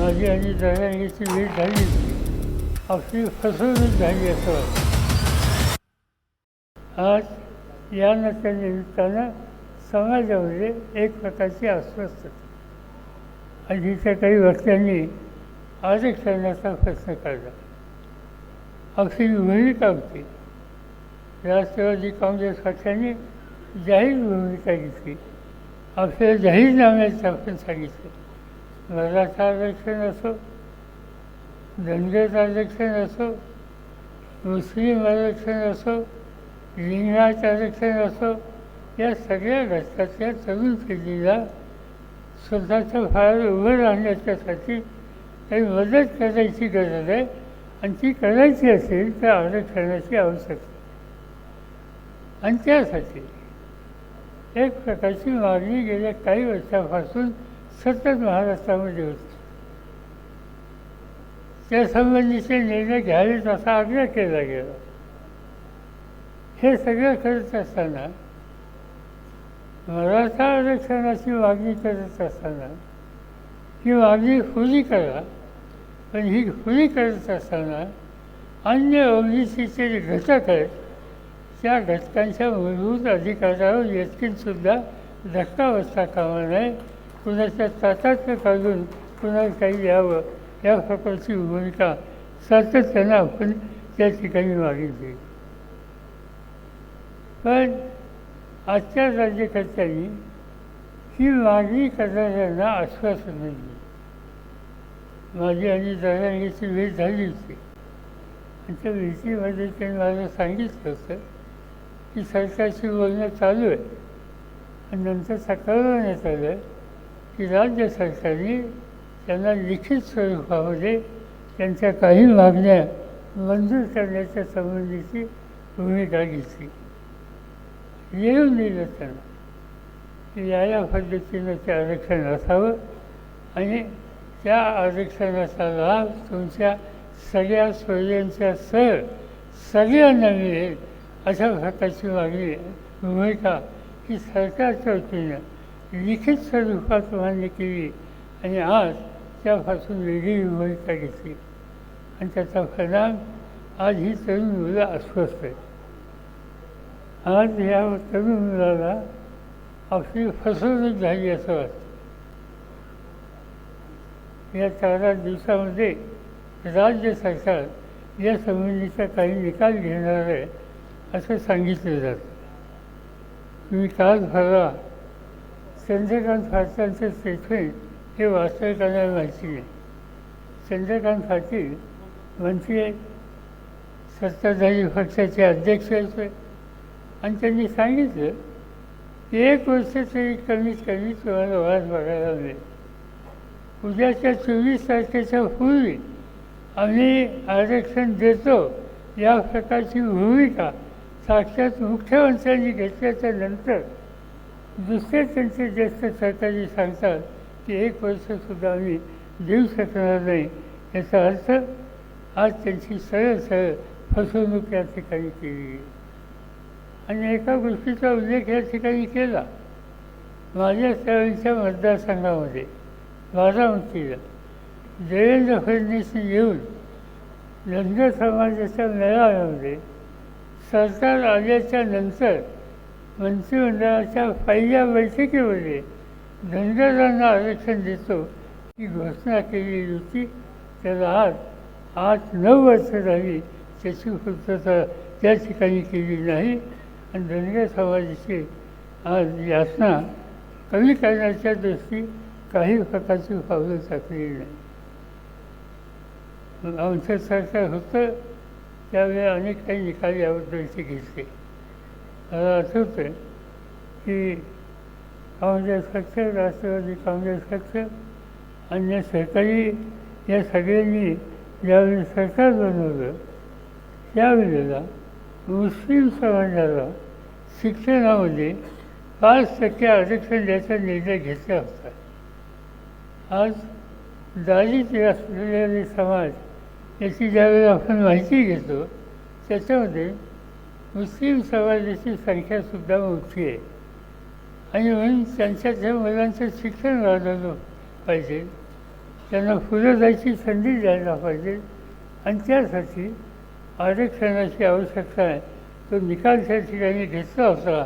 माझी आणि दरांगीची भेट झाली. आपली फसवणूक झाली असं. वाटतं आज या नात्या निमित्तानं समाजामध्ये एक प्रकारची अस्वस्थता. आधीच्या काही वक्त्यांनी आरक्षणाचा प्रश्न काढला. आपली भूमिका होती राष्ट्रवादी काँग्रेस पक्षाने जाहीर भूमिका घेतली. आपल्या जाहीरनाम्यात आपण सांगितलं. मराठा आरक्षण असो धनगर आरक्षण असो मुस्लिम आरक्षण असो लिंगाचं आरक्षण असो या सगळ्या घटकातल्या तरुण पिढीला स्वतःच्या फार उभं राहण्याच्यासाठी काही मदत करायची गरज आहे आणि ती करायची असेल तर आरक्षणाची आवश्यकता आणि त्यासाठी एक प्रकारची मागणी गेल्या काही वर्षापासून सतत महाराष्ट्रामध्ये होती. त्यासंबंधीचे निर्णय घ्यावेत असा आग्रह केला गेला. हे सगळं करत असताना मराठा आरक्षणाची मागणी करत असताना ही मागणी खुली करा पण ही खुली करत असताना अन्य ओबीसीचे जे घटक आहेत त्या घटकांच्या मूलभूत अधिकारावर येतकीनसुद्धा धक्का बसता कामा नये कुणाच्या ताटात काढून कुणाला काही यावं या प्रकारची भूमिका सातत्यानं आपण त्या ठिकाणी मागितली. पण आजच्या राज्यकर्त्यांनी ही मागणी करणाऱ्यांना आश्वासन दिली. माझी आणि दरांगीची भेट झाली होती. आणि त्या भेटीमध्ये त्यांनी मला सांगितलं होतं की सरकारशी बोलणं चालू आहे. आणि नंतर कळवण्यात आलं की राज्य सरकारने त्यांना लिखित स्वरूपामध्ये त्यांच्या काही मागण्या मंजूर करण्याच्या संबंधीची भूमिका घेतली. येऊन दिलं त्यांना की या या पद्धतीनं ते आरक्षण असावं आणि त्या आरक्षणाचा लाभ तुमच्या सगळ्या सोयींच्या सह सगळ्यांना मिळेल अशा प्रकारची मागणी भूमिका ही सरकारच्या वतीनं लिखित स्वरूपात मान्य केली आणि आज त्यापासून वेगळी भूमिका घेतली आणि त्याचा परिणाम आज ही तरुण मुलं अस्वस्थ आहेत. आज या तरुण मुलाला आपली फसवणूक झाली असं वाटतं. या चार आठ दिवसामध्ये राज्य सरकार या संबंधीचा काही निकाल घेणार आहे असं सांगितलं जातं. तुम्ही काल भरा चंद्रकांत पाटलांचं स्टेटमेंट हे वास्तविकांना माहिती नाही चंद्रकांत पाटील मंत्री सत्ताधारी पक्षाचे अध्यक्ष होते आणि त्यांनी सांगितलं की एक वर्ष तरी कमीत कमी तुम्हाला वाद बघायला मिळेल. उद्याच्या चोवीस तारखेच्या पूर्वी आम्ही आरक्षण देतो या प्रकारची भूमिका साक्षात मुख्यमंत्र्यांनी घेतल्याच्या नंतर दुसरे त्यांचे ज्येष्ठ सहकारी सांगतात की एक वर्षसुद्धा आम्ही देऊ शकणार नाही. याचा अर्थ आज त्यांची सरळ सरळ फसवणूक या ठिकाणी केली. आणि एका गोष्टीचा उल्लेख या ठिकाणी केला. माझ्या त्यावेळीच्या मतदारसंघामध्ये बारामतीला देवेंद्र फडणवीसनी येऊन धनगर समाजाच्या मेळाव्यामध्ये सरकार आल्याच्यानंतर मंत्रिमंडळाच्या पहिल्या बैठकीमध्ये धनगरांना आरक्षण देतो ही घोषणा केलेली होती. त्याला आज आठ नऊ वर्ष झाली त्याची पूर्तता त्या ठिकाणी केली नाही. आणि धनगर समाजाची आज यातना कमी करण्याच्या दृष्टी काही प्रकारची पावलं टाकलेली नाही. आमचं सरकार होतं त्यावेळी अनेक काही निकाल याबद्दलचे घेतले. मला आठवतं की काँग्रेस पक्ष राष्ट्रवादी काँग्रेस पक्ष अन्य सरकारी या सगळ्यांनी ज्यावेळी सरकार बनवलं त्यावेळेला मुस्लिम समाजाला शिक्षणामध्ये पाच टक्के आरक्षण द्यायचा निर्णय घेतला होता. आज दारिद्र्य असलेले समाज याची ज्यावेळेला आपण माहिती घेतो त्याच्यामध्ये मुस्लिम समाजाची संख्यासुद्धा मोठी आहे. आणि म्हणून त्यांच्या त्या मुलांचं शिक्षण वाढवलं पाहिजे त्यांना पुढं जायची संधी द्यायला पाहिजे आणि त्यासाठी आरक्षणाची आवश्यकता आहे. तो निकाल त्या ठिकाणी घेतला होता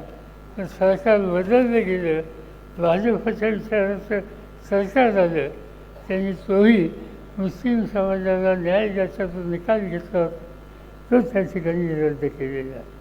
पण सरकार बदललं गेलं भाजपच्या विचाराचं सरकार झालं त्यांनी तोही मुस्लिम समाजाला न्याय ज्याचा जो निकाल घेतला होता तो त्या ठिकाणी रद्द केलेला आहे.